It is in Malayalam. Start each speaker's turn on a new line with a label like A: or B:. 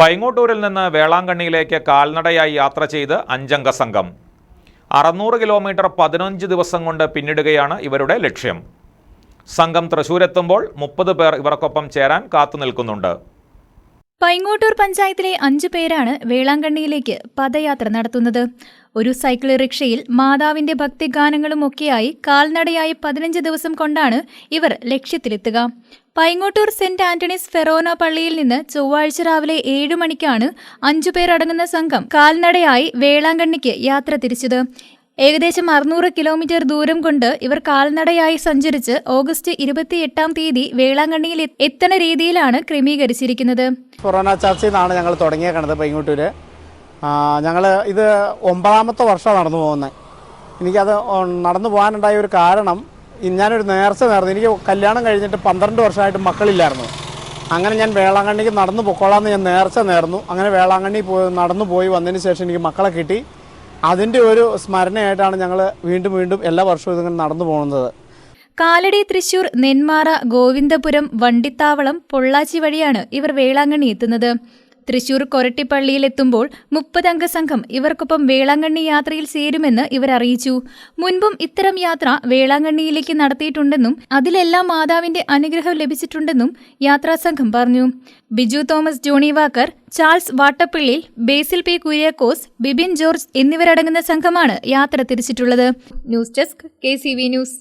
A: പൈങ്ങോട്ടൂരിൽ നിന്ന് വേളാങ്കണ്ണിയിലേക്ക് കാൽനടയായി യാത്ര ചെയ്ത് അഞ്ചംഗ സംഘം. അറുന്നൂറ് കിലോമീറ്റർ പതിനഞ്ച് ദിവസം കൊണ്ട് പിന്നിടുകയാണ് ഇവരുടെ ലക്ഷ്യം. സംഘം തൃശൂരെത്തുമ്പോൾ മുപ്പത് പേർ ഇവർക്കൊപ്പം ചേരാൻ കാത്തുനിൽക്കുന്നുണ്ട്.
B: പൈങ്ങോട്ടൂർ പഞ്ചായത്തിലെ അഞ്ചു പേരാണ് വേളാങ്കണ്ണിയിലേക്ക് പദയാത്ര നടത്തുന്നത്. ഒരു സൈക്കിൾ റിക്ഷയിൽ മാതാവിന്റെ ഭക്തിഗാനങ്ങളുമൊക്കെയായി കാൽനടയായി പതിനഞ്ച് ദിവസം കൊണ്ടാണ് ഇവർ ലക്ഷ്യത്തിലെത്തുക. പൈങ്ങോട്ടൂർ സെന്റ് ആന്റണീസ് ഫെറോന പള്ളിയിൽ നിന്ന് ചൊവ്വാഴ്ച രാവിലെ ഏഴു മണിക്കാണ് അഞ്ചുപേരടങ്ങുന്ന സംഘം കാൽനടയായി വേളാങ്കണ്ണിക്ക് യാത്ര തിരിച്ചത്. ഏകദേശം അറുന്നൂറ് കിലോമീറ്റർ ദൂരം കൊണ്ട് ഇവർ കാൽനടയായി സഞ്ചരിച്ച് ഓഗസ്റ്റ് ഇരുപത്തിയെട്ടാം തീയതി വേളാങ്കണ്ണിയിൽ എത്തണ രീതിയിലാണ് ക്രമീകരിച്ചിരിക്കുന്നത്.
C: കൊറോണ ചർച്ചയിൽ നിന്നാണ് ഞങ്ങൾ തുടങ്ങിയേക്കണത് പൈങ്ങോട്ടൂര് ഞങ്ങൾ ഇത് ഒമ്പതാമത്തെ വർഷമാണ് നടന്നു പോകുന്നത് എനിക്കത് നടന്നു പോകാനുണ്ടായ ഒരു കാരണം ഞാനൊരു നേർച്ച നേർന്നു. എനിക്ക് കല്യാണം കഴിഞ്ഞിട്ട് പന്ത്രണ്ട് വർഷമായിട്ട് മക്കളില്ലായിരുന്നു. അങ്ങനെ ഞാൻ വേളാങ്കണ്ണിക്ക് നടന്നു പൊക്കോളാമെന്ന് ഞാൻ നേർച്ച നേർന്നു. അങ്ങനെ വേളാങ്കണ്ണി പോയി നടന്നു പോയി വന്നതിന് ശേഷം എനിക്ക് മക്കളെ കിട്ടി. അതിന്റെ ഒരു സ്മരണയായിട്ടാണ് ഞങ്ങൾ വീണ്ടും വീണ്ടും എല്ലാ വർഷവും ഇതിങ്ങനെ നടന്നു പോകുന്നത്.
B: കാലടി തൃശൂർ നെന്മാറ ഗോവിന്ദപുരം വണ്ടിത്താവളം പൊള്ളാച്ചി വഴിയാണ് ഇവർ വേളാങ്കണ്ണി എത്തുന്നത്. തൃശൂർ കൊരട്ടിപ്പള്ളിയിൽ എത്തുമ്പോൾ മുപ്പതംഗ സംഘം ഇവർക്കൊപ്പം വേളാങ്കണ്ണി യാത്രയിൽ ചേരുമെന്ന് ഇവർ അറിയിച്ചു. മുൻപും ഇത്തരം യാത്ര വേളാങ്കണ്ണിയിലേക്ക് നടത്തിയിട്ടുണ്ടെന്നും അതിലെല്ലാം മാതാവിന്റെ അനുഗ്രഹം ലഭിച്ചിട്ടുണ്ടെന്നും യാത്രാസംഘം പറഞ്ഞു. ബിജു തോമസ് ജോണി വാക്കർ ചാൾസ് വാട്ടപ്പിള്ളി ബേസിൽ പി കുര്യാക്കോസ് ബിബിൻ ജോർജ് എന്നിവരടങ്ങുന്ന സംഘമാണ് യാത്ര തിരിച്ചിട്ടുള്ളത്. News desk K news.